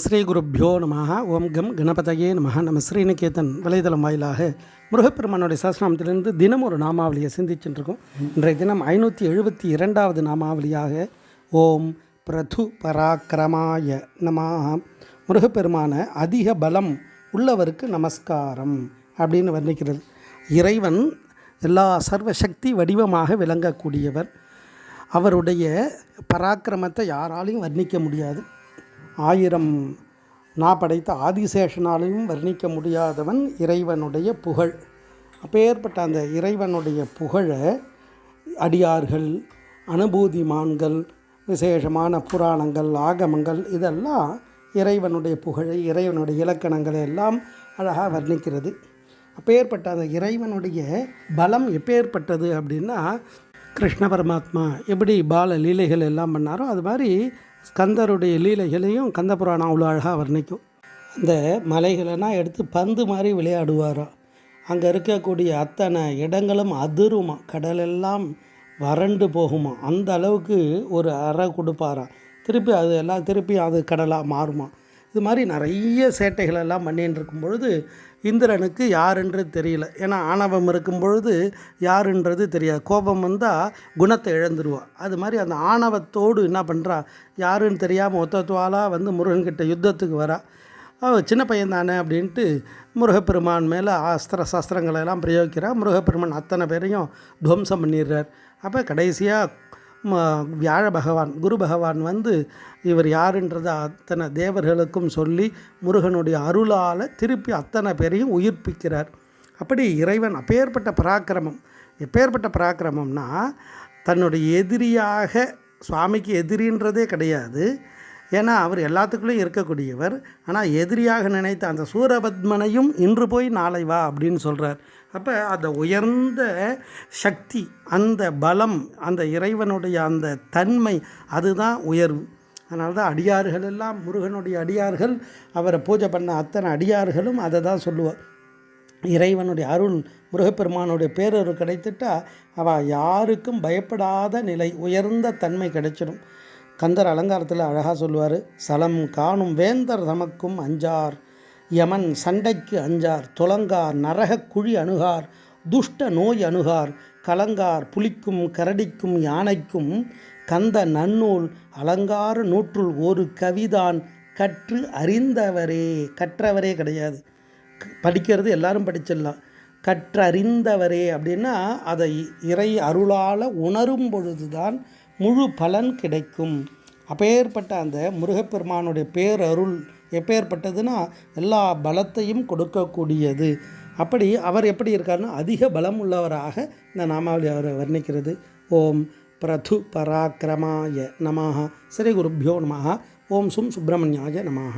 ஸ்ரீ குருப்பியோ நம ஓம் கம் கணபதையே நம நம்ம ஸ்ரீநிகேதன் வலைதளம் வாயிலாக முருகப்பெருமானுடைய சஹஸ்ரநாமத்திலிருந்து தினம் ஒரு நாமாவளியை சிந்திச்சுட்டுருக்கோம். இன்றைய தினம் ஐநூற்றி எழுபத்தி இரண்டாவது நாமாவளியாக ஓம் பிரது பராக்கிரமாய நம முருகப்பெருமான அதிக பலம் உள்ளவருக்கு நமஸ்காரம் அப்படின்னு வர்ணிக்கிறது. இறைவன் எல்லா சர்வசக்தி வடிவமாக விளங்கக்கூடியவர். அவருடைய பராக்கிரமத்தை யாராலையும் வர்ணிக்க முடியாது. ஆயிரம் நா படைத்த ஆதிசேஷனாலையும் வர்ணிக்க முடியாதவன் இறைவனுடைய புகழ். அப்பேற்பட்ட அந்த இறைவனுடைய புகழை அடியார்கள் அனுபூதிமான்கள் விசேஷமான புராணங்கள் ஆகமங்கள் இதெல்லாம் இறைவனுடைய புகழை இறைவனுடைய இலக்கணங்களை எல்லாம் அழகாக வர்ணிக்கிறது. அப்பேற்பட்ட அந்த இறைவனுடைய பலம் எப்பேற்பட்டது அப்படின்னா கிருஷ்ண பரமாத்மா எப்படி பால லீலைகள் எல்லாம் பண்ணாரோ அது மாதிரி ஸ்கந்தருடைய லீலைகளையும் கந்த புராணம் அவ்வளோ அழகாக வர்ணிக்கும். அந்த மலைகளெல்லாம் எடுத்து பந்து மாதிரி விளையாடுவாராம். அங்கே இருக்கக்கூடிய அத்தனை இடங்களும் அதிருமா. கடலெல்லாம் வறண்டு போகுமா. அந்த அளவுக்கு ஒரு அறை கொடுப்பாராம். திருப்பி அது எல்லாம் திருப்பி அது கடலாக மாறுமா. இது மாதிரி நிறைய சேட்டைகள் எல்லாம் பண்ணின்னு இருக்கும் பொழுது இந்திரனுக்கு யாருன்றது தெரியல. ஏன்னா ஆணவம் இருக்கும் பொழுது யாருன்றது தெரியாது. கோபம் வந்தால் குணத்தை இழந்துருவான் அது மாதிரி அந்த ஆணவத்தோடு என்ன பண்ணுறான் யாருன்னு தெரியாமல் ஒத்தத்துவாலாக வந்து முருகன்கிட்ட யுத்தத்துக்கு வரா. சின்ன பையன் தானே அப்படின்ட்டு முருகப்பெருமான் மேலே அஸ்திர சஸ்திரங்களை எல்லாம் பிரயோகிக்கிறா. முருகப்பெருமான் அத்தனை பேரையும் துவம்சம் பண்ணிடுறார். அப்போ கடைசியாக வியாழ பகவான் குரு பகவான் வந்து இவர் யாருன்றதை அத்தனை தேவர்களுக்கும் சொல்லி முருகனுடைய அருளால் திருப்பி அத்தனை பேரையும் உயிர்ப்பிக்கிறார். அப்படி இறைவன் அப்பேற்பட்ட பராக்கிரமம் எப்பேற்பட்ட பராக்கிரமம்னா தன்னுடைய எதிரியாக சுவாமிக்கு எதிரின்றதே கிடையாது. ஏன்னா அவர் எல்லாத்துக்குள்ளேயும் இருக்கக்கூடியவர். ஆனால் எதிரியாக நினைத்த அந்த சூரபத்மனையும் இன்று போய் நாளை வா அப்படின்னு சொல்கிறார் அப்போ அந்த உயர்ந்த சக்தி அந்த பலம் அந்த இறைவனுடைய அந்த தன்மை அதுதான் உயர்வு. அதனால தான் அடியார்கள் எல்லாம் முருகனுடைய அடியார்கள் அவரை பூஜை பண்ண அத்தனை அடியார்களும் அதை தான் சொல்லுவார். இறைவனுடைய அருள் முருகப்பெருமானுடைய பேரருள் கிடைத்துட்டா அவள் யாருக்கும் பயப்படாத நிலை உயர்ந்த தன்மை கிடைச்சிடும். கந்தர் அலங்காரத்தில் அழகாக சொல்லுவார் சலம் காணும் வேந்தர் தமக்கும் அஞ்சார் யமன் சண்டைக்கு அஞ்சார் துலங்கார் நரக குழி அணுகார் துஷ்ட நோய் அணுகார் கலங்கார் புலிக்கும் கரடிக்கும் யானைக்கும் கந்த நன்னூல் அலங்கார நூற்றுள் ஒரு கவிதான் கற்று அறிந்தவரே. கற்றவரே கிடையாது. படிக்கிறது எல்லாரும் படிச்சிடலாம். கற்றறிந்தவரே அப்படின்னா அதை இறை அருளால் உணரும் பொழுதுதான் முழு பலன் கிடைக்கும். அப்பேற்பட்ட அந்த முருகப்பெருமானுடைய பேரருள் எப்பேற்பட்டதுன்னா எல்லா பலத்தையும் கொடுக்கக்கூடியது. அப்படி அவர் எப்படி இருக்காருன்னா அதிக பலம் உள்ளவராக இந்த நாமாவளி அவரை வர்ணிக்கிறது. ஓம் பிரது பராக்கிரமாய நமாக ஸ்ரீ குருப்பியோ நமாக ஓம் சும் சுப்பிரமணியாய நமாக